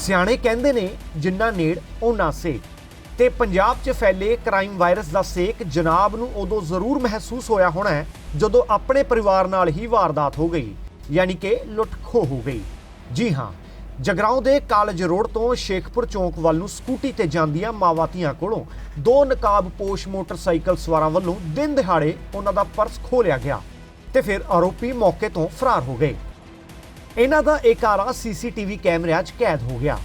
ਸਿਆਣੇ ਕਹਿੰਦੇ ਨੇ, ਜਿੰਨਾ ਨੇੜ ਉਹਨਾਂ ਸੇਕ। ਤੇ ਪੰਜਾਬ 'ਚ ਫੈਲੇ ਕ੍ਰਾਈਮ ਵਾਇਰਸ ਦਾ ਸੇਕ ਜਨਾਬ ਨੂੰ ਉਦੋਂ ਜ਼ਰੂਰ ਮਹਿਸੂਸ ਹੋਇਆ ਹੋਣਾ ਹੈ, ਜਦੋਂ ਆਪਣੇ ਪਰਿਵਾਰ ਨਾਲ ਹੀ ਵਾਰਦਾਤ ਹੋ ਗਈ, ਯਾਨੀ ਕਿ ਲੁੱਟ ਖੋਹ ਹੋ ਗਈ। ਜੀ ਹਾਂ, ਜਗਰਾਉਂ ਦੇ ਕਾਲਜ ਰੋਡ ਤੋਂ ਸ਼ੇਖਪੁਰ ਚੌਂਕ ਵੱਲ ਨੂੰ ਸਕੂਟੀ ਤੇ ਜਾਂਦੀਆਂ ਮਾਵਾਤੀਆਂ ਕੋਲੋਂ ਦੋ ਨਕਾਬਪੋਸ਼ ਮੋਟਰਸਾਈਕਲ ਸਵਾਰਾਂ ਵੱਲੋਂ ਦਿਨ ਦਿਹਾੜੇ ਉਹਨਾਂ ਦਾ ਪਰਸ ਖੋਹ ਗਿਆ ਤੇ ਫਿਰ ਆਰੋਪੀ ਮੌਕੇ ਤੋਂ ਫਰਾਰ ਹੋ ਗਏ। ਇਹਨਾਂ ਦਾ ਇੱਕ ਆਰਾ ਸੀਸੀਟੀਵੀ ਕੈਮਰਿਆਂ 'ਚ ਕੈਦ ਹੋ ਗਿਆ।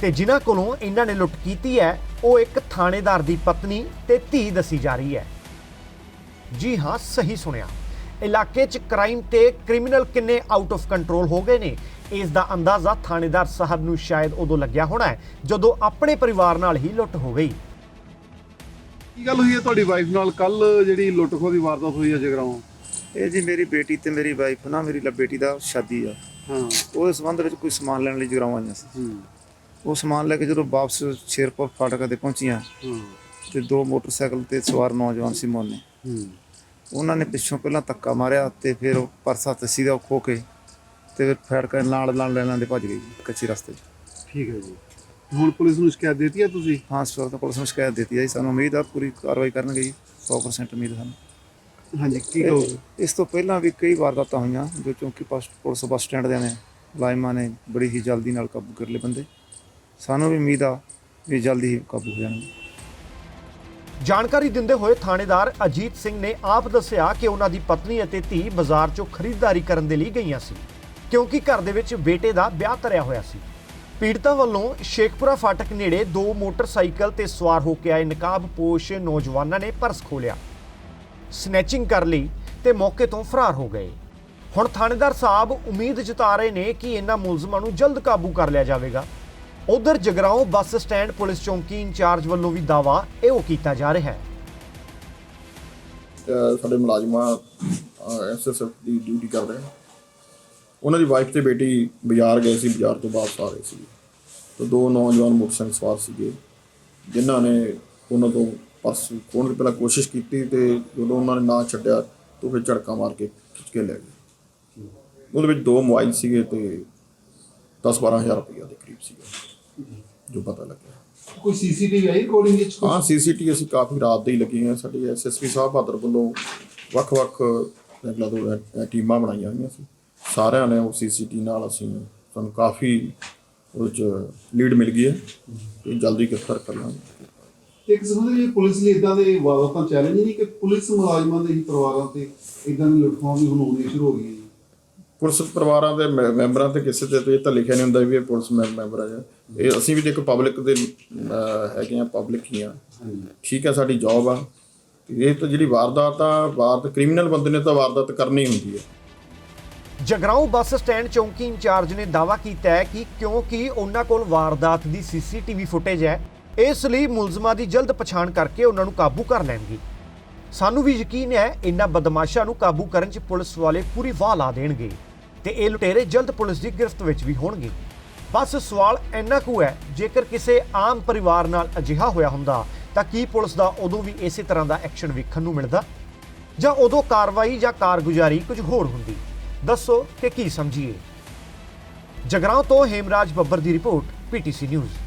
ਤੇ ਜਿਨ੍ਹਾਂ ਕੋਲੋਂ ਇਹਨਾਂ ਨੇ ਲੁੱਟ ਕੀਤੀ ਹੈ, ਉਹ ਇੱਕ ਥਾਣੇਦਾਰ ਦੀ ਪਤਨੀ ਤੇ ਧੀ ਦੱਸੀ ਜਾ ਰਹੀ ਹੈ। ਜੀ ਹਾਂ, ਸਹੀ ਸੁਣਿਆ। ਇਲਾਕੇ 'ਚ ਕ੍ਰਾਈਮ ਤੇ ਕ੍ਰਿਮੀਨਲ ਕਿੰਨੇ ਆਊਟ ਆਫ ਕੰਟਰੋਲ ਹੋ ਗਏ ਨੇ, ਇਸ ਦਾ ਅੰਦਾਜ਼ਾ ਥਾਣੇਦਾਰ ਸਾਹਿਬ ਨੂੰ ਸ਼ਾਇਦ ਉਦੋਂ ਲੱਗਿਆ ਹੋਣਾ ਹੈ, ਜਦੋਂ ਆਪਣੇ ਪਰਿਵਾਰ ਨਾਲ ਹੀ ਲੁੱਟ ਹੋ ਗਈ। ਕੀ ਗੱਲ ਹੋਈ ਹੈ ਤੁਹਾਡੀ ਵਾਈਫ ਨਾਲ? ਕੱਲ ਜਿਹੜੀ ਲੁੱਟ ਖੋਹ ਦੀ ਵਾਰਦਾਤ ਹੋਈ ਹੈ ਜਗਰਾਉਂ। ਇਹ ਜੀ ਮੇਰੀ ਬੇਟੀ ਤੇ ਮੇਰੀ ਵਾਈਫ ਨਾ ਮੇਰੀ ਲ- ਬੇਟੀ ਦਾ ਸ਼ਾਦੀ ਆ। ਹਾਂ। ਉਹਦੇ ਸੰਬੰਧ ਵਿੱਚ ਕੋਈ ਸਮਾਨ ਲੈਣ ਲਈ ਜਗਰਾਉਂ ਆਈਆਂ ਸੀ। ਹੂੰ। ਉਹ ਸਮਾਨ ਲੈ ਕੇ ਜਦੋਂ ਵਾਪਸ ਸ਼ੇਰਪੁਰ ਫਾਟਕ ਤੇ ਪਹੁੰਚੀਆਂ ਹਾਂ। ਤੇ ਦੋ ਮੋਟਰਸਾਈਕਲ ਤੇ ਸਵਾਰ ਨੌਜਵਾਨ ਸੀ ਮੋਨੇ। ਹੂੰ। ਉਹਨਾਂ ਨੇ ਪਿੱਛੋਂ ਪਹਿਲਾਂ ਧੱਕਾ ਮਾਰਿਆ ਤੇ ਫਿਰ ਉਹ ਪਰਸਾ ਤਸੀ ਦਾ ਉਹ ਖੋ ਕੇ ਤੇ ਫਿਰ ਫੈੜ ਕੇ ਨਾਲ ਨਾਲ ਲੈਣ ਦੇ ਭੱਜ ਗਈ ਕੱਚੀ ਰਸਤੇ 'ਚ। ਠੀਕ ਹੈ ਜੀ। ਹੁਣ ਪੁਲਿਸ ਨੂੰ ਸ਼ਿਕਾਇਤ ਦਿੱਤੀ ਹੈ ਤੁਸੀਂ? ਹਾਂ ਇਸ ਵਕਤ ਪੁਲਿਸ ਨੂੰ ਸ਼ਿਕਾਇਤ ਦਿੱਤੀ ਹੈ ਜੀ। ਸਾਨੂੰ ਉਮੀਦ ਆ ਪੂਰੀ ਕਾਰਵਾਈ ਕਰਨਗੇ ਜੀ। 100% ਉਮੀਦ ਹਨ ਹਾਂਜੀ ਕੀ ਕਹੋਗੇ? ਇਸ ਤੋਂ ਪਹਿਲਾਂ ਵੀ ਕਈ ਵਾਰਦਾਤਾਂ ਹੋਈਆਂ ਜੋ ਚੌਂਕੀ ਪਸ- ਪੁਲਿਸ ਬੱਸ ਸਟੈਂਡ ਦੇ ਨੇ। ਮੁਲਾਜ਼ਮਾਂ ਨੇ ਬੜੀ ਹੀ ਜਲਦੀ ਨਾਲ ਕਾਬੂ ਕਰ ਲਏ ਬੰਦੇ। ਸਾਨੂੰ ਵੀ ਉਮੀਦ ਆ ਵੀ ਜਲਦੀ ਹੀ ਕਾਬੂ ਹੋ ਜਾਣਗੇ। ਜਾਣਕਾਰੀ ਦਿੰਦੇ ਹੋਏ ਥਾਣੇਦਾਰ ਅਜੀਤ ਸਿੰਘ ਨੇ ਆਪ ਦੱਸਿਆ ਕਿ ਉਹਨਾਂ ਦੀ ਪਤਨੀ ਅਤੇ ਧੀ ਬਾਜ਼ਾਰ 'ਚੋਂ ਖਰੀਦਦਾਰੀ ਕਰਨ ਦੇ ਲਈ ਗਈਆਂ ਸੀ ਕਿਉਂਕਿ ਘਰ ਦੇ ਵਿੱਚ ਬੇਟੇ ਦਾ ਵਿਆਹ ਧਰਿਆ ਹੋਇਆ ਸੀ। ਪੀੜਤਾਂ ਵੱਲੋਂ ਸ਼ੇਖਪੁਰਾ ਫਾਟਕ ਨੇੜੇ ਦੋ ਮੋਟਰਸਾਈਕਲ ਤੇ ਸਵਾਰ ਹੋ ਕੇ ਆਏ ਨਕਾਬਪੋਸ਼ ਨੌਜਵਾਨਾਂ ਨੇ ਪਰਸ ਖੋਲਿਆ ਸਨੈਚਿੰਗ ਕਰ ਲਈ ਤੇ ਮੌਕੇ ਤੋਂ ਫਰਾਰ ਹੋ ਗਏ। ਹੁਣ ਥਾਣੇਦਾਰ ਸਾਹਿਬ ਉਮੀਦ ਜਤਾ ਰਹੇ ਨੇ ਕਿ ਇਹਨਾਂ ਮੁਲਜ਼ਮਾਂ ਨੂੰ ਜਲਦ ਕਾਬੂ ਕਰ ਲਿਆ ਜਾਵੇਗਾ। ਉਧਰ ਜਗਰਾਉਂ ਬੱਸ ਸਟੈਂਡ ਪੁਲਿਸ ਚੌਂਕੀ ਇੰਚਾਰਜ ਵੱਲੋਂ ਵੀ ਦਾਵਾ ਇਹੋ ਕੀਤਾ ਜਾ ਰਿਹਾ ਹੈ। ਸਾਡੇ ਮੁਲਾਜ਼ਮਾਂ ਐਸਐਸਐਫ ਦੀ ਡਿਊਟੀ ਕਰ ਰਹੇ ਨੇ। ਉਹਨਾਂ ਦੀ ਵਾਈਫ ਤੇ ਬੇਟੀ ਬਾਜ਼ਾਰ ਗਏ ਸੀ ਬਾਜ਼ਾਰ ਤੋਂ ਵਾਪਸ ਆ ਰਹੇ ਸੀ। ਤੇ ਦੋ ਨੌਜਵਾਨ ਮੋਟਰਸਾਈਕਲ ਸਵਾਰ ਸੀਗੇ ਜਿਨ੍ਹਾਂ ਨੇ ਉਹਨਾਂ ਤੋਂ ਪਰਸ ਖੋਹਣ ਦੀ ਪਹਿਲਾਂ ਕੋਸ਼ਿਸ਼ ਕੀਤੀ ਤੇ ਜਦੋਂ ਉਹਨਾਂ ਨੇ ਨਾ ਛੱਡਿਆ ਤਾਂ ਫਿਰ ਝੜਕਾ ਮਾਰ ਕੇ ਖਿੱਚ ਕੇ ਲੈ ਗਏ। ਉਹਦੇ ਵਿੱਚ ਦੋ ਮੋਬਾਈਲ ਸੀਗੇ ਤੇ 10-12000 ਰੁਪਏ ਦੇ ਕਰੀਬ ਸੀਗਾ ਜੋ ਪਤਾ ਲੱਗਿਆ। ਕੋਈ ਸੀਸੀਟੀਵੀ ਆਈ ਰਿਕਾਰਡਿੰਗ ਵਿੱਚ ਹਾਂ ਸੀਸੀਟੀ ਅਸੀਂ ਕਾਫੀ ਰਾਤ ਦੇ ਹੀ ਲੱਗੇ ਹਾਂ ਸਾਡੀ ਐਸਐਸਪੀ ਸਾਹਿਬ ਬਹਾਦਰ ਵੱਲੋਂ ਵੱਖ-ਵੱਖ ਟੀਮਾਂ ਬਣਾਈਆਂ ਹੋਈਆਂ ਸੀ। ਸਾਰਿਆਂ ਨੇ ਉਹ ਸੀਸੀਟੀ ਨਾਲ ਅਸੀਂ ਸਾਨੂੰ ਕਾਫੀ ਉਹ ਚ ਲੀਡ ਮਿਲ ਗਈ ਹੈ ਤੇ ਜਲਦੀ ਗ੍ਰਿਫਤਾਰ ਕਰ ਲਾਂਗੇ। ਇੱਕ ਜੀ ਪੁਲਿਸ ਲਈ ਇਦਾਂ ਦੇ ਵਾਰਦਾਤਾਂ ਚੈਲੰਜ ਨਹੀਂ ਕਿ ਪੁਲਿਸ ਮੁਲਾਜ਼ਮਾਂ ਦੇ ਹੀ ਪਰਿਵਾਰਾਂ ਤੇ ਇਦਾਂ ਦੀ ਲੁੱਟਖੋਹਾਂ ਵੀ ਹੁਣ ਸ਼ੁਰੂ ਹੋ ਗਈਆਂ ਜੀ। ਪੁਲਿਸ ਪਰਿਵਾਰਾਂ ਦੇ ਮੈਂਬਰਾਂ ਤੇ ਕਿਸੇ ਤੇ ਇਹ ਤਾਂ ਲਿਖਿਆ ਨਹੀਂ ਹੁੰਦਾ ਵੀ ਇਹ ਪੁਲਿਸ ਮੈਂਬਰ ਹੈ ਇਹ ਅਸੀਂ ਵੀ ਦੇਖੋ ਪਬਲਿਕ ਦੇ ਹੈਗੇ ਆ ਪਬਲਿਕ ਹੀ ਆ ਠੀਕ ਹੈ ਸਾਡੀ ਜੌਬ ਆ। ਇਹ ਤਾਂ ਜਿਹੜੀ ਵਾਰਦਾਤ ਆ ਵਾਰਦਾਤ ਕ੍ਰਿਮੀਨਲ ਬੰਦੇ ਨੇ ਤਾਂ ਵਾਰਦਾਤ ਕਰਨੀ ਹੁੰਦੀ ਹੈ। ਜਗਰਾਉਂ ਬੱਸ ਸਟੈਂਡ ਚੌਂਕੀ ਇੰਚਾਰਜ ਨੇ ਦਾਅਵਾ ਕੀਤਾ ਹੈ ਕਿ ਕਿਉਂਕਿ ਉਹਨਾਂ ਕੋਲ ਵਾਰਦਾਤ ਦੀ ਸੀਸੀਟੀਵੀ ਫੁਟੇਜ ਹੈ, ਇਸ ਲਈ ਮੁਲਜ਼ਮਾਂ ਦੀ ਜਲਦ ਪਛਾਣ ਕਰਕੇ ਉਹਨਾਂ ਨੂੰ ਕਾਬੂ ਕਰ ਲੈਣਗੇ। ਸਾਨੂੰ ਵੀ ਯਕੀਨ ਹੈ, ਇਹਨਾਂ ਬਦਮਾਸ਼ਾਂ ਨੂੰ ਕਾਬੂ ਕਰਨ 'ਚ ਪੁਲਿਸ ਵਾਲੇ ਪੂਰੀ ਵਾਹ ਲਾ ਦੇਣਗੇ ਤੇ ਇਹ ਲੁਟੇਰੇ ਜਲਦ ਪੁਲਿਸ ਦੀ ਗ੍ਰਿਫਤ ਵਿੱਚ ਵੀ ਹੋਣਗੇ। ਬਸ ਸਵਾਲ ਇੰਨਾ ਕੁ ਹੈ, ਜੇਕਰ ਕਿਸੇ ਆਮ ਪਰਿਵਾਰ ਨਾਲ ਅਜਿਹਾ ਹੋਇਆ ਹੁੰਦਾ, ਤਾਂ ਕੀ ਪੁਲਿਸ ਦਾ ਉਦੋਂ ਵੀ ਇਸੇ ਤਰ੍ਹਾਂ ਦਾ ਐਕਸ਼ਨ ਵੇਖਣ ਨੂੰ ਮਿਲਦਾ? ਜਾਂ ਉਦੋਂ ਕਾਰਵਾਈ ਜਾਂ ਕਾਰਗੁਜ਼ਾਰੀ ਕੁਝ ਹੋਰ ਹੁੰਦੀ? ਦੱਸੋ ਕਿ ਕੀ ਸਮਝੀਏ? ਜਗਰਾਉਂ ਤੋਂ ਹੇਮਰਾਜ ਬੱਬਰ ਦੀ ਰਿਪੋਰਟ ਪੀਟੀਸੀ ਨਿਊਜ਼।